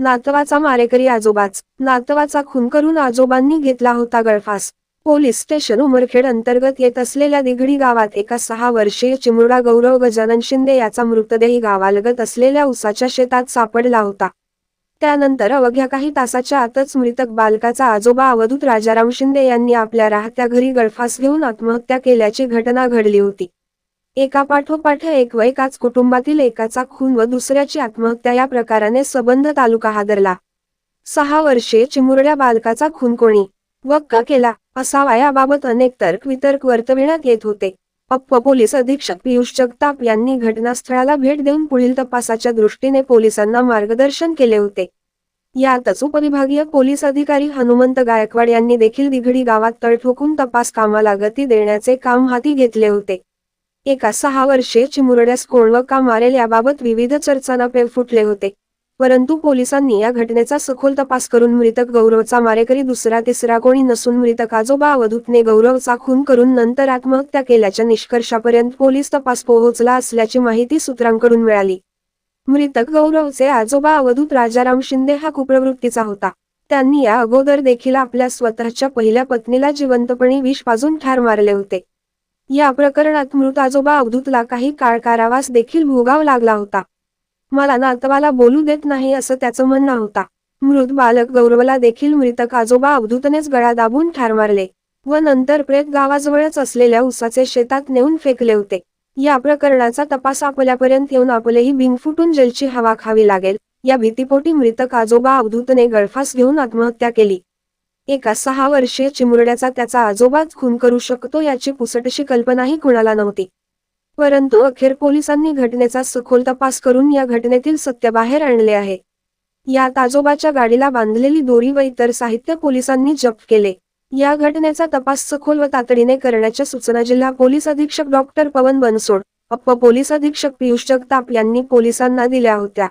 नातवाचा मारेकरी आजोबाच. नातवाचा खून करून आजोबांनी घेतला होता गळफास. पोलीस स्टेशन उमरखेड अंतर्गत येत असलेल्या दिघडी गावात एका सहा वर्षीय चिमुरडा गौरव गजानन शिंदे याचा मृतदेह गावालगत असलेल्या उसाच्या शेतात सापडला होता. त्यानंतर अवघ्या काही तासाच्या आतच मृतक बालकाचा आजोबा अवधूत राजाराम शिंदे यांनी आपल्या राहत्या घरी गळफास घेऊन आत्महत्या केल्याची घटना घडली होती. एका पाठोपाठ एक व एकाच कुटुंबातील एकाचा खून व दुसऱ्याची आत्महत्या या प्रकाराने सबंध तालुका हादरला. सहा वर्षे चिमुरड्या बालकाचा खून कोणी व का केला असावा याबाबत अनेक तर्क वितर्क वर्तविण्यात येत होते. अप्प पोलीस अधीक्षक पियुष जगताप यांनी घटनास्थळाला भेट देऊन पुढील तपासाच्या दृष्टीने पोलिसांना मार्गदर्शन केले होते. यातच उपविभागीय पोलीस अधिकारी हनुमंत गायकवाड यांनी देखील दिघडी गावात तळ ठोकून तपास कामाला गती देण्याचे काम हाती घेतले होते. एका सहा वर्षे चिमुरड्यास कोण का मारेल याबाबत विविध चर्चांना पेव फुटले होते. परंतु पोलिसांनी या घटनेचा सखोल तपास करून मृतक गौरवचा मारेकरी दुसरा तिसरा कोणी नसून मृतक आजोबा अवधूतने गौरवचा खून करून नंतर आत्महत्या केल्याच्या निष्कर्षापर्यंत पोलीस तपास पोहोचला असल्याची माहिती सूत्रांकडून मिळाली. मृतक गौरवचे आजोबा अवधूत राजाराम शिंदे हा कुप्रवृत्तीचा होता. त्यांनी या अगोदर देखील आपल्या स्वतःच्या पहिल्या पत्नीला जिवंतपणे विष पाजून ठार मारले होते. या प्रकरणात मृत आजोबा अवधूतला काही काळ कारावास देखील भोगावा लागला होता. मला नातवाला बोलू देत नाही असं त्याचं म्हणणं होता. मृत बालक गौरवला देखील मृतक आजोबा अवधूतनेच गळा दाबून ठार मारले व नंतर प्रेत गावाजवळच असलेल्या उसाचे शेतात नेऊन फेकले होते. या प्रकरणाचा तपास आपल्यापर्यंत येऊन आपलेही बिंग फुटून जेलची हवा खावी लागेल. या भीतीपोटी मृतक आजोबा अवधूतने गळफास घेऊन आत्महत्या केली. एका सहा वर्षीय चिमुरड्याचा त्याचा आजोबाच खून करू शकतो याची पुसटशी कल्पनाही कुणाला नव्हती. परंतु अखेर पोलिसांनी घटनेचा सखोल तपास करून या घटनेतील सत्य बाहेर आणले आहे. यात आजोबाच्या गाडीला बांधलेली दोरी व इतर साहित्य पोलिसांनी जप्त केले. या घटनेचा तपास सखोल व तातडीने करण्याच्या सूचना जिल्हा पोलीस अधीक्षक डॉक्टर पवन बनसोड अप्प पोलीस अधीक्षक पियुष जगताप यांनी पोलिसांना दिल्या होत्या.